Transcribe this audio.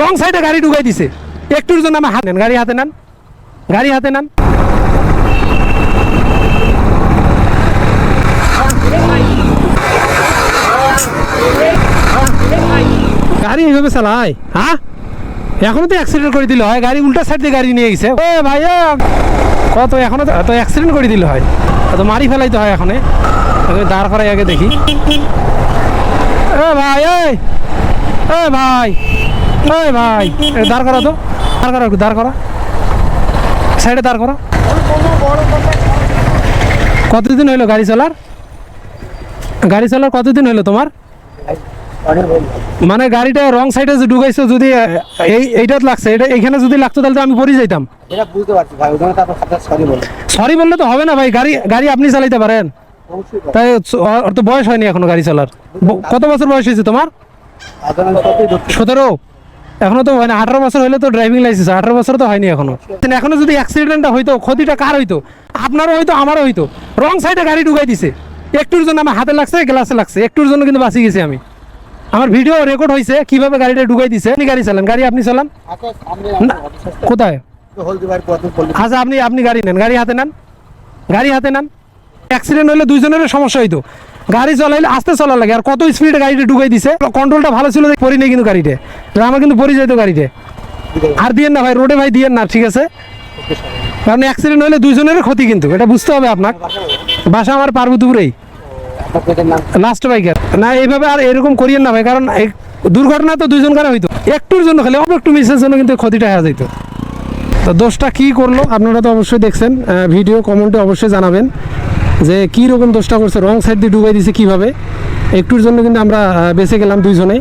রং সাইডে গাড়ি ঢুকাই দিছে। একটুর জন্য আমার হাতে নেন, গাড়ি হাতে নেন, গাড়ি হাতে নেন। গাড়ি এইভাবে চালায়? হ্যাঁ এখনও তো অ্যাক্সিডেন্ট করে দিলে হয়, গাড়ি উল্টা সাইড দিয়ে গাড়ি নিয়ে গেছে। ও ভাইয়া, কত এখনও তো অ্যাক্সিডেন্ট করে দিলে হয়। তো মারি ফেলাইতে হয় এখনে। দাঁড় করাই আগে দেখি। এ ভাই এ ভাই। এই ভাই দাঁড় করা তো দাঁড় করা দাঁড় করা। সাইডে দাঁড় করা। কতদিন হইল গাড়ি চলার? গাড়ি চলার কতদিন হইল তোমার? মানে গাড়িটা রং সাইডে যে ঢুকাইছো যদি এই এইটাত লাগছে এটা এখানে যদি লাগতো তাহলে তো আমি পড়ে যাইতাম। এটা বুঝতে পারছি ভাই ওখানে সরি বলে সরি বললে তো হবে না ভাই গাড়ি গাড়ি আপনি চালাইতে পারেন। তাই ওর তো বয়স হয়নি এখনও গাড়ি চালার। কত বছর বয়স হয়েছে তোমার? সতেরো? এখনও তো হয় না। আঠারো বছর হলে তো ড্রাইভিং লাইসেন্স আঠারো বছর তো হয়নি এখনও। এখনও যদি অ্যাক্সিডেন্টটা হইতো, ক্ষতিটা কার হইতো? আপনারও হইতো, আমারও হইতো। রং সাইডে গাড়ি ঢুকাই দিছে। একটুর জন্য আমার হাতে লাগছে গ্লাসে লাগছে। একটুর জন্য কিন্তু বাঁচি গেছি আমি। আমার ভিডিও রেকর্ড হয়েছে কীভাবে গাড়িটা ঢুকাই দিছে। আপনি গাড়ি চালান। গাড়ি আপনি চালান? কোথায়? আচ্ছা আপনি আপনি গাড়ি নেন। গাড়ি হাতে নেন। গাড়ি হাতে নেন। অ্যাক্সিডেন্ট হলে দুইজনের সমস্যা হইতো। গাড়ি চলাইলে আস্তে চলা লাগে। আর কত স্পিডে গাড়িটা ঢুকাই দিছে। কন্ট্রোলটা ভালো ছিল পরি নেই কিন্তু গাড়িতে। আমার কিন্তু পরি যাইতো গাড়িতে। আর দিয়েন না ভাই রোডে ভাই দিয়েন না, ঠিক আছে? কারণ অ্যাক্সিডেন্ট হলে দুইজনের ক্ষতি কিন্তু, এটা বুঝতে হবে আপনার বাসা আমার পার্বতীপুরেই। লাস্ট বাইকার না, এইভাবে আর এরকম করিয়েন না ভাই, কারণ দুর্ঘটনা তো দুইজন কারা হইতো। একটুর জন্য খালি, অল্প একটু মিসের জন্য কিন্তু ক্ষতিটা হয়ে যেত তো দোষটা কী করল, আপনারা তো অবশ্যই দেখছেন। ভিডিও কমেন্টে অবশ্যই জানাবেন। যে কী রকম দোষটা করছে, রং সাইড দিয়ে ডুবাই দিছে কীভাবে? একটুর জন্য কিন্তু আমরা বেঁচে গেলাম দুইজনেই